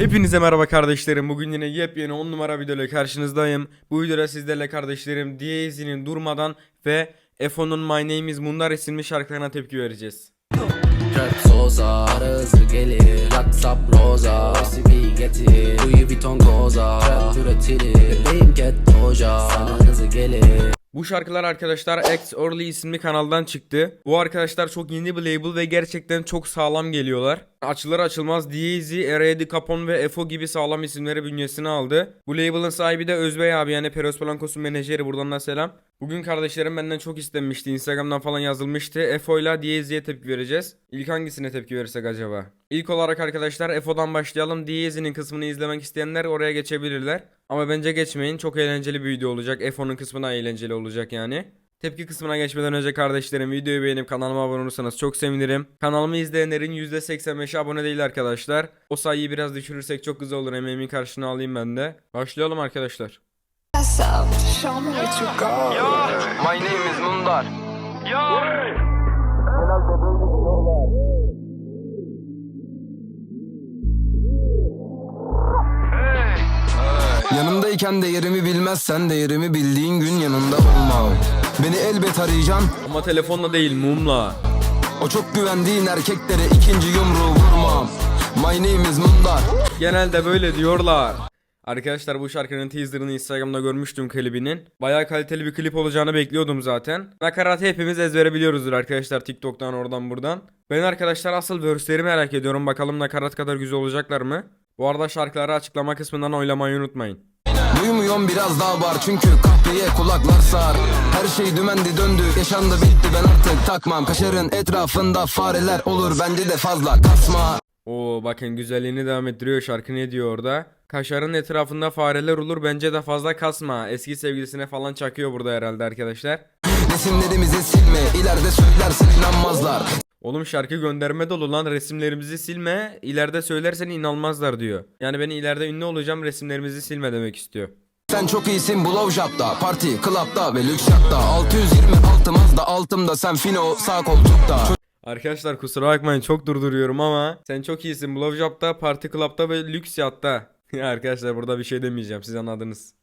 Hepinize merhaba kardeşlerim. Bugün yine yepyeni 10 numara videoyla karşınızdayım. Bu videoda sizlerle kardeşlerim Diyezi'nin durmadan ve Efo'nun My Name is Mundar isimli şarkılarına tepki vereceğiz. Rap soza ara hızlı gelir WhatsApp roza CV getir Louis Vuitton koza Rap üretilir Bebeğim get doja Sana gelir Bu şarkılar arkadaşlar X Early isimli kanaldan çıktı. Bu arkadaşlar çok yeni bir label ve gerçekten çok sağlam geliyorlar. Açılır açılmaz Diezi, R.A.D. Capone ve Efo gibi sağlam isimleri bünyesine aldı. Bu label'ın sahibi de Özbey abi yani Peros Blancos'un menajeri buradan da selam. Bugün kardeşlerim benden çok istenmişti. Instagram'dan falan yazılmıştı. Efo ile Diezi'ye tepki vereceğiz. İlk hangisine tepki verirsek acaba? İlk olarak arkadaşlar Efo'dan başlayalım. Diezi'nin kısmını izlemek isteyenler oraya geçebilirler. Ama bence geçmeyin. Çok eğlenceli bir video olacak. Efo'nun kısmı da eğlenceli olacak yani. Tepki kısmına geçmeden önce kardeşlerim videoyu beğenip kanalıma abone olursanız çok sevinirim. Kanalımı izleyenlerin %85'i abone değil arkadaşlar. O sayıyı biraz düşürürsek çok güzel olur. Emeğimin karşılığını alayım ben de. Başlayalım arkadaşlar. got. My name is Mundar. Yanımdayken değerimi bilmezsen değerimi bildiğin gün yanında olmam Beni elbet arayacaksın Ama telefonla değil mumla. O çok güvendiğin erkeklere ikinci yumruğu vurmam My name is Mundar Genelde böyle diyorlar. Arkadaşlar bu şarkının teaserını Instagram'da görmüştüm klibinin. Bayağı kaliteli bir klip olacağını bekliyordum zaten. Nakaratı hepimiz ezbere biliyoruzdur arkadaşlar TikTok'tan oradan buradan. Ben arkadaşlar asıl verse'leri merak ediyorum. Bakalım nakarat kadar güzel olacaklar mı? Bu arada şarkıları açıklama kısmından oylamayı unutmayın. Duymuyorum biraz daha var çünkü kahveye kulaklar sar. Her şey dümendi döndü. Yaşandı bitti. Ben artık takmam. Kaşarın etrafında fareler olur. Bence de fazla kasma. Oo bakın güzelliğini devam ettiriyor. Şarkı ne diyor orada? Kaşarın etrafında fareler olur. Bence de fazla kasma. Eski sevgilisine falan çakıyor burada herhalde arkadaşlar. Resimlerimizi silme. İleride söylersin inanmazlar Oğlum şarkı gönderme dolu lan resimlerimizi silme ileride söylersen inanmazlar diyor. Yani ben ileride ünlü olacağım resimlerimizi silme demek istiyor. Sen çok iyisin shop'ta Parti, club'da ve lüks yatta 620 altımızda altımda sen fino sağ koltukta Arkadaşlar kusura bakmayın çok durduruyorum ama sen çok iyisin Blowjob'da, Party Club'da ve Lüks Yacht'ta. Ya arkadaşlar burada bir şey demeyeceğim siz anladınız.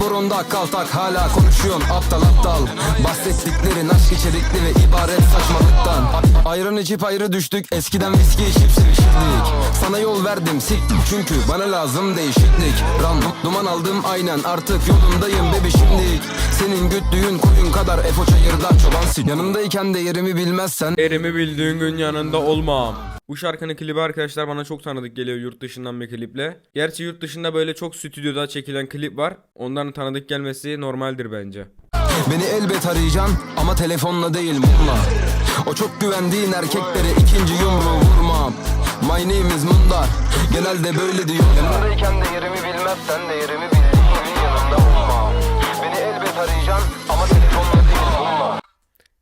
Burunda kaltak hala konuşuyorsun. Aptal aptal. Bahsettiklerin aşk içerikli ve ibaret saçmalıktan. Ayran içip ayrı düştük. Eskiden viski içip sevişirdik. Sana yol verdim siktim. Çünkü bana lazım değişiklik. Ram duman aldım aynen. Artık yolundayım bebi şimdilik Senin güttüğün koyun kadar efo çayırda çoban sik. Yanımdayken değerimi bilmezsen Erimi bildiğin gün yanında olmam. Bu şarkının klibi arkadaşlar bana çok tanıdık geliyor yurt dışından bir kliple. Gerçi yurt dışında böyle çok stüdyoda çekilen klip var. Ondan tanıdık gelmesi normaldir bence. Beni elbet arayacaksın ama telefonla değil mumla O çok güvendiğin erkeklere ikinci yumruğu vurmam My name is Mundar Genelde böyle diyor Yanımdayken değerimi bilmezsen değerimi bildiğin gün yanında olmam Beni elbet arayacaksın ama telefonla değil mumla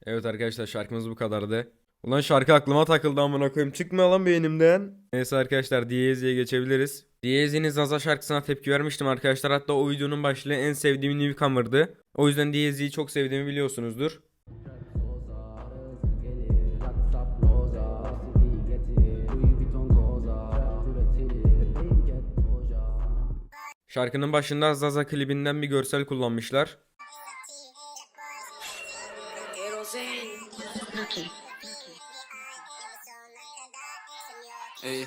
Evet arkadaşlar şarkımız bu kadardı. Ulan şarkı aklıma takıldı amına koyayım. Çıkma lan beynimden. Neyse arkadaşlar Diezi'ye geçebiliriz. Diezi'nin Zaza şarkısına tepki vermiştim arkadaşlar. Hatta o videonun başlığı en sevdiğim newcomer'dı. O yüzden Diezi'yi çok sevdiğimi biliyorsunuzdur. Şarkının başında Zaza klibinden bir görsel kullanmışlar. Ey.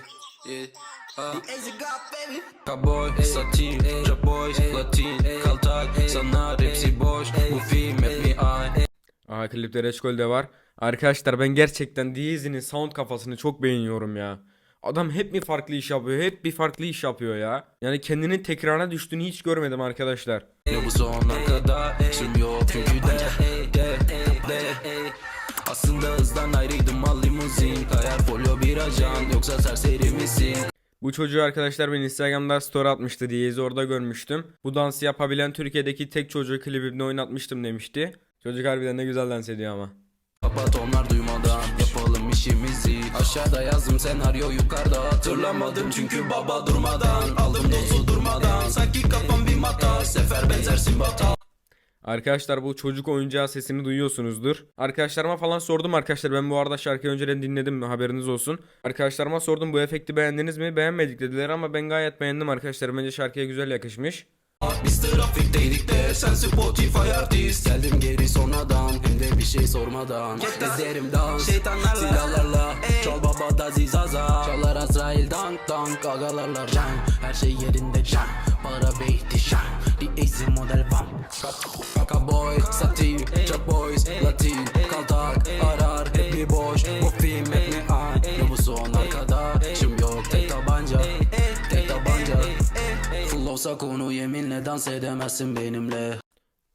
Cowboy, satin, Jaboy, Latin, Kaltak, sanat hepsi boş Bu film hep mi ay Aha klipte Reçkol var. Arkadaşlar ben gerçekten Diezi'nin sound kafasını çok beğeniyorum ya. Adam hep bir farklı iş yapıyor. Hep bir farklı iş yapıyor ya. Yani kendinin tekrarına düştüğünü hiç görmedim arkadaşlar. Bu sonuna kadar Süm yok çünkü de, de, de Aslında hızdan ayrıydım al limuzin Kayar folyo bir ajan Yoksa serseri misin Bu çocuğu arkadaşlar ben Instagram'da story atmıştı Diyezi orada görmüştüm. Bu dansı yapabilen Türkiye'deki tek çocuğu klibimde oynatmıştım demişti. Çocuk harbiden de güzel dans ediyor ama. Kapat onlar duymadan Yapalım işimizi Aşağıda yazdım senaryo yukarıda Hatırlamadım çünkü baba durmadan Aldım dozu durmadan Arkadaşlar bu çocuk oyuncağı sesini duyuyorsunuzdur. Arkadaşlarıma falan sordum arkadaşlar. Ben bu arada şarkıyı önceden dinledim haberiniz olsun. Arkadaşlarıma sordum bu efekti beğendiniz mi? Beğenmedik dediler ama ben gayet beğendim arkadaşlar. Bence şarkıya güzel yakışmış. Biz trafikteydik de sen Spotify artist. Geldim geri sonradan hem de bir şey sormadan. Ezerim dans şeytanlarla. silahlarla. Çal baba da zizaza. Çalar Azrail dank dank agalarla can Her şey yerinde can Para ve ihtişam. Easy model bam. Kaka boy satin Trap boys latin Kaltak arar hep mi boş. Bu film hep mi an? Ne bu son arkadaşım olsa konu yeminle dans edemezsin benimle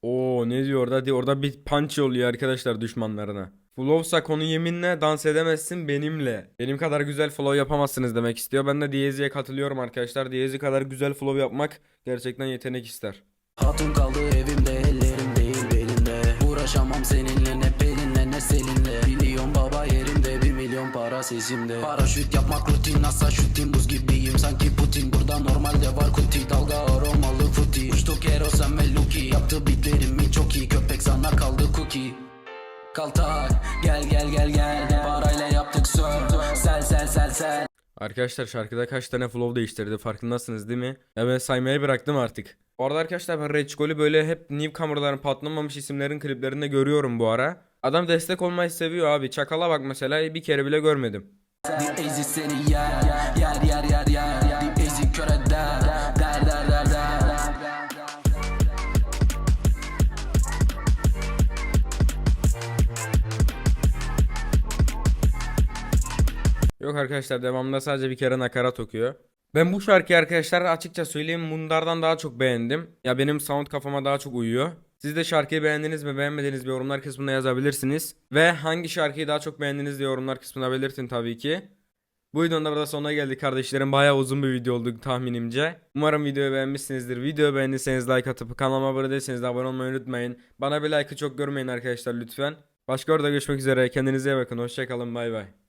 Oo ne diyor orada? Orada bir punch oluyor arkadaşlar düşmanlarına. Flowsa konu yeminle dans edemezsin benimle. Benim kadar güzel flow yapamazsınız demek istiyor. Ben de Diyezi'ye katılıyorum arkadaşlar. Diyezi kadar güzel flow yapmak gerçekten yetenek ister. Hatun kaldı evimde ellerim değil belimde Uğraşamam seninle ne pelinle ne seninle Milyon para sesimde Paraşüt yapmak rutin nasıl şutim buz gibiyim. Sanki Putin. Burada normalde var kuti. Dalga aromalı fruity Uçtuk Erosen ve Lucky. Yaptı bitlerimi çok iyi. Köpek sana kaldı cookie. Kaltak gel gel gel gel. Parayla yaptık surf Sel sel sel sel. Arkadaşlar şarkıda kaç tane flow değiştirdi farkındasınız değil mi? Ya ben saymayı bıraktım artık. Bu arada arkadaşlar ben Skull'ü böyle hep newcomer'ların patlamamış isimlerin kliplerinde görüyorum bu ara. Adam destek olmayı seviyor abi. Çakala bak mesela bir kere bile görmedim. Yok arkadaşlar devamında sadece bir kere nakarat okuyor. Ben bu şarkıyı arkadaşlar açıkça söyleyeyim Mundar'dan daha çok beğendim. Ya benim sound kafama daha çok uyuyor. Siz de şarkıyı beğendiniz mi beğenmediniz mi yorumlar kısmında yazabilirsiniz. Ve hangi şarkıyı daha çok beğendiniz diye yorumlar kısmına belirtin tabii ki. Bu videonun da burada sonuna geldik kardeşlerim. Bayağı uzun bir video oldu tahminimce. Umarım videoyu beğenmişsinizdir. Videoyu beğendiyseniz like atıp kanalıma abone değilseniz de abone olmayı unutmayın. Bana bir like'ı çok görmeyin arkadaşlar lütfen. Başka orada görüşmek üzere. Kendinize iyi bakın. Hoşçakalın. Bay bay.